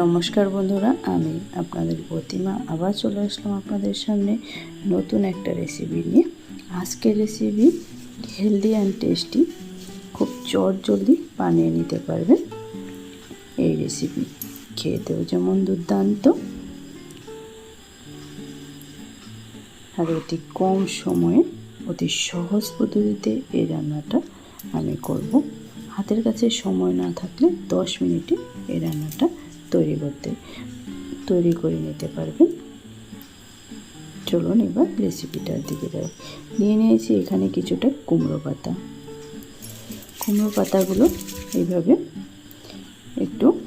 নমস্কার বন্ধুরা, আমি আপনাদের প্রতিমা। আবার চলে আসলাম আপনাদের সামনে নতুন একটা রেসিপি নিয়ে। আজকের রেসিপি হেলদি অ্যান্ড টেস্টি খুব চট জলদি বানিয়ে নিতে পারবেন এই রেসিপি খেতেও যেমন দুর্দান্ত, আর অতি কম সময়ে, অতি সহজ পদ্ধতিতে এই রান্নাটা আমি করব। হাতের কাছে সময় না থাকলে দশ মিনিটে এই রান্নাটা তৈরি করতে, তৈরি করে নিতে পারবেন। চলুন এবার রেসিপিটার দিকে যাই। নিয়ে নিয়েছি এখানে কিছুটা কুমড়ো পাতা। কুমড়ো পাতাগুলো এইভাবে একটু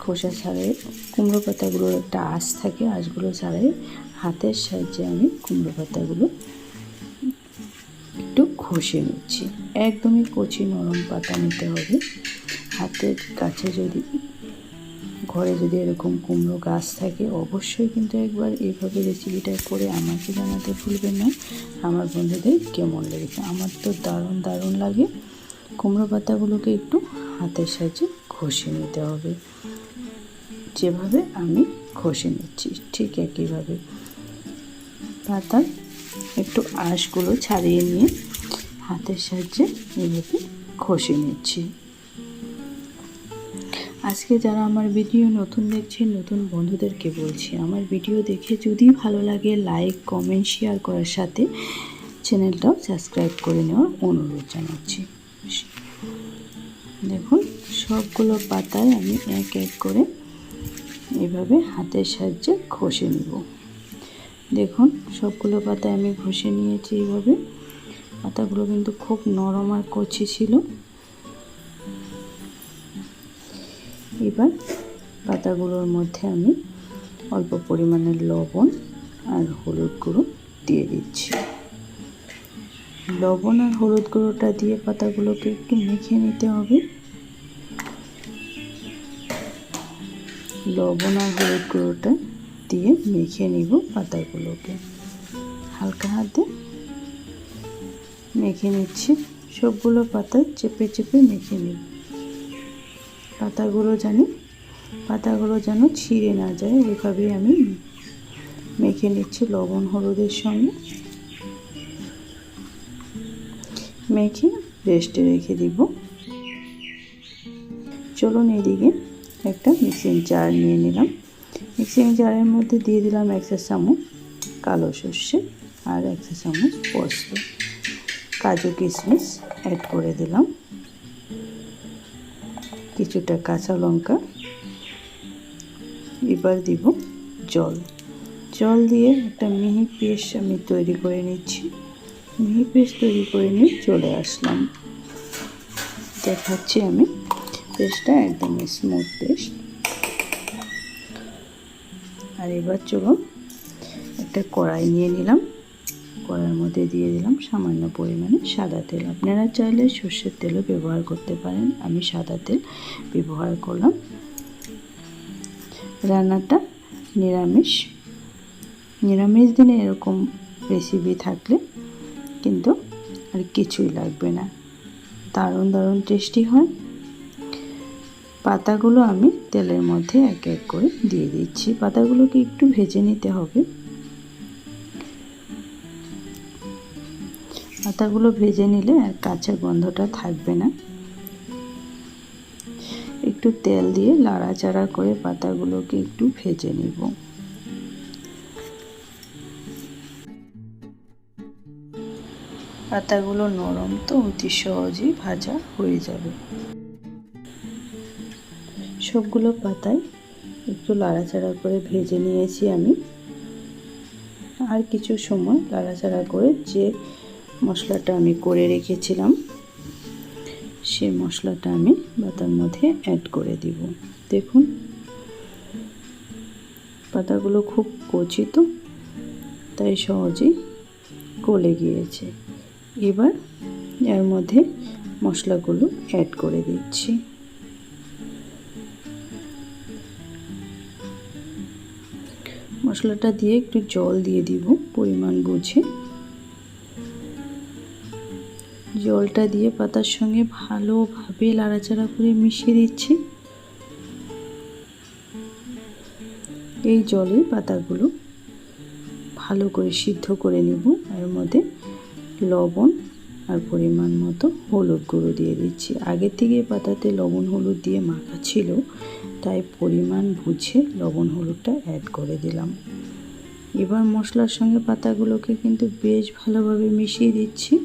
খোসা ছাড়াই, কুমড়ো পাতাগুলোর একটা আঁশ থাকে, আঁশগুলো ছাড়াই হাতের সাহায্যে আমি কুমড়ো পাতাগুলো একটু ঘষে নিচ্ছি। একদমই কচি নরম পাতা নিতে হবে। হাতের কাছে যদি ঘরে যদি এরকম কুমড়ো গাছ থাকে, অবশ্যই কিন্তু একবার এইভাবে রেসিপিটা করে আমাকে জানাতে ভুলবেন না। আমার বন্ধুদের কেমন লেগেছে? আমার তো দারুণ দারুণ লাগে। কুমড়ো পাতাগুলোকে একটু হাতের সাহায্যে ঘষে নিতে হবে। যেভাবে আমি ঘষে নিচ্ছি, ঠিক একইভাবে। পাতার একটু আঁশগুলো ছাড়িয়ে নিয়ে হাতের সাহায্যে এইভাবে ঘষে নিচ্ছি। আজকে যারা আমার ভিডিও নতুন দেখছেন, নতুন বন্ধুদেরকে বলছি, আমার ভিডিও দেখে যদি ভালো লাগে লাইক কমেন্ট শেয়ার করার সাথে চ্যানেলটাও সাবস্ক্রাইব করে নেওয়ার অনুরোধ জানাচ্ছি। দেখুন, সবগুলো পাতায় আমি এক এক করে এভাবে হাতের সাহায্যে ঘষে নিব। দেখুন, সবগুলো পাতায় আমি ঘষে নিয়েছি এইভাবে পাতাগুলো কিন্তু খুব নরম আর কচি ছিল। এবার পাতাগুলোর মধ্যে আমি অল্প পরিমাণে লবণ আর হলুদ গুঁড়ো দিয়ে দিচ্ছি। লবণ আর হলুদ গুঁড়োটা দিয়ে পাতাগুলোকে একটু মেখে নিতে হবে। লবণ আর হলুদ গুঁড়োটা দিয়ে মেখে নিব পাতাগুলোকে। হালকা হাতে মেখে নিচ্ছি। সবগুলো পাতা চেপে চেপে মেখে নিব। পাতাগুলো জানি, পাতাগুলো যেন ছিঁড়ে না যায় ওইভাবেই আমি মেখে নিচ্ছি লবণ হলুদের সঙ্গে। মেখে রেস্টে রেখে দিব। চলুন এদিকে একটা মিক্সিং জার নিয়ে নিলাম। মিক্সিং জারের মধ্যে দিয়ে দিলাম একশো চামচ কালো সর্ষে আর একশো চামচ পোস্ত। কাজু কিশমিশ অ্যাড করে দিলাম। কিছুটা কাঁচা লঙ্কা। এবার দিব জল। জল দিয়ে একটা মিহি পেস্ট আমি তৈরি করে নিচ্ছি। মিহি পেস্ট তৈরি করে নিয়ে চলে আসলাম। দেখাচ্ছি আমি। পেস্টটা একদম স্মুথ পেস্ট। আর এবার চলুন একটা কড়াই নিয়ে নিলাম। কড়াইয়ের মধ্যে দিয়ে দিলাম সামান্য পরিমাণে সাদা তেল। আপনারা চাইলে সর্ষের তেলও ব্যবহার করতে পারেন। আমি সাদা তেল ব্যবহার করলাম। রান্নাটা নিরামিষ। নিরামিষ দিনে এরকম রেসিপি থাকলে কিন্তু আর কিছুই লাগবে না। দারুণ দারুণ টেস্টি হয়। পাতাগুলো আমি তেলের মধ্যে এক এক করে দিয়ে দিচ্ছি। পাতাগুলোকে একটু ভেজে নিতে হবে। পাতাগুলো ভেজে নিলে আর কাঁচা গন্ধটা থাকবে না। একটু তেল দিয়ে লাড়াচাড়া করে পাতাগুলোকে একটু ভেজে নিব। পাতাগুলো নরম তো, অতি সহজেই ভাজা হয়ে যাবে। সবগুলো পাতায় একটু লাড়াচাড়া করে ভেজে নিয়েছি আমি। আর কিছু সময় লাড়াচাড়া করে যে মশলাটা আমি করে রেখেছিলাম। সে মশলাটা আমি পাতার মধ্যে অ্যাড করে দিব। দেখুন, পাতাগুলো খুব কচি তো, তাই সহজেই গলে গিয়েছে। এবার এর মধ্যে মশলাগুলো অ্যাড করে দিচ্ছি। মশলাটা দিয়ে একটু জল দিয়ে দিব, পরিমাণ বুঝে। জলটা দিয়ে পাতার সঙ্গে ভালোভাবে লাড়াচাড়া করে মিশিয়ে দিচ্ছি। এই জলে পাতাগুলো ভালো করে সিদ্ধ করে নেব। এর মধ্যে লবণ আর পরিমাণ মতো হলুদ গুঁড়ো দিয়ে দিচ্ছি। আগে থেকে পাতাতে লবণ হলুদ দিয়ে মাখা ছিল, তাই পরিমাণ বুঝে লবণ হলুদটা অ্যাড করে দিলাম। এবার মশলার সঙ্গে পাতাগুলোকে কিন্তু বেশ ভালোভাবে মিশিয়ে দিচ্ছি।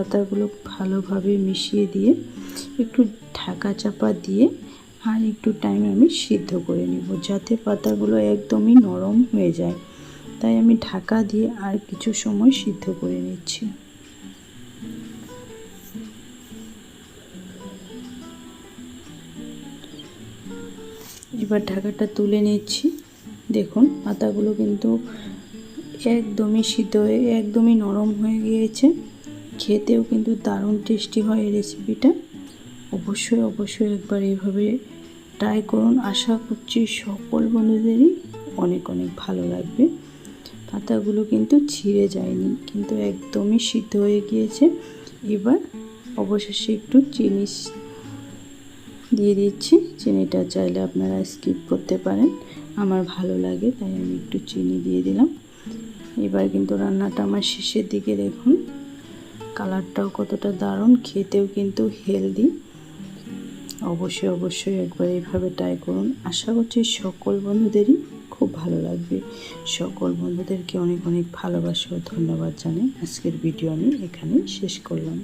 পাতাগুলো ভালোভাবে মিশিয়ে দিয়ে একটু ঢাকা চাপা দিয়ে আর একটু টাইম আমি সিদ্ধ করে নিব যাতে পাতাগুলো একদমই নরম হয়ে যায়। তাই আমি ঢাকা দিয়ে আর কিছু সময় সিদ্ধ করে নিচ্ছি। এবার ঢাকাটা তুলে নিচ্ছি। দেখুন, পাতাগুলো কিন্তু একদমই সিদ্ধ হয়ে, একদমই নরম হয়ে গিয়েছে। খেতেও কিন্তু দারুণ টেস্টি হয় এই রেসিপিটা অবশ্যই অবশ্যই একবার এইভাবে ট্রাই করুন। আশা করছি সকল বন্ধুদেরই অনেক অনেক ভালো লাগবে। পাতাগুলো কিন্তু ছিঁড়ে যায়নি, কিন্তু একদমই সিদ্ধ হয়ে গিয়েছে। এবার অবশেষে একটু চিনি দিয়ে দিচ্ছি। চিনিটা চাইলে আপনারা স্কিপ করতে পারেন। আমার ভালো লাগে, তাই আমি একটু চিনি দিয়ে দিলাম। এবার কিন্তু রান্নাটা আমার শেষের দিকে দেখুন। কালারটাও কতটা দারুণ, খেতেও কিন্তু হেলদি। অবশ্যই অবশ্যই একবার এইভাবে ট্রাই করুন। আশা করছি সকল বন্ধুদেরই খুব ভালো লাগবে। সকল বন্ধুদেরকে অনেক অনেক ভালোবাসা ও ধন্যবাদ জানাই। আজকের ভিডিও আমি এখানেই শেষ করলাম।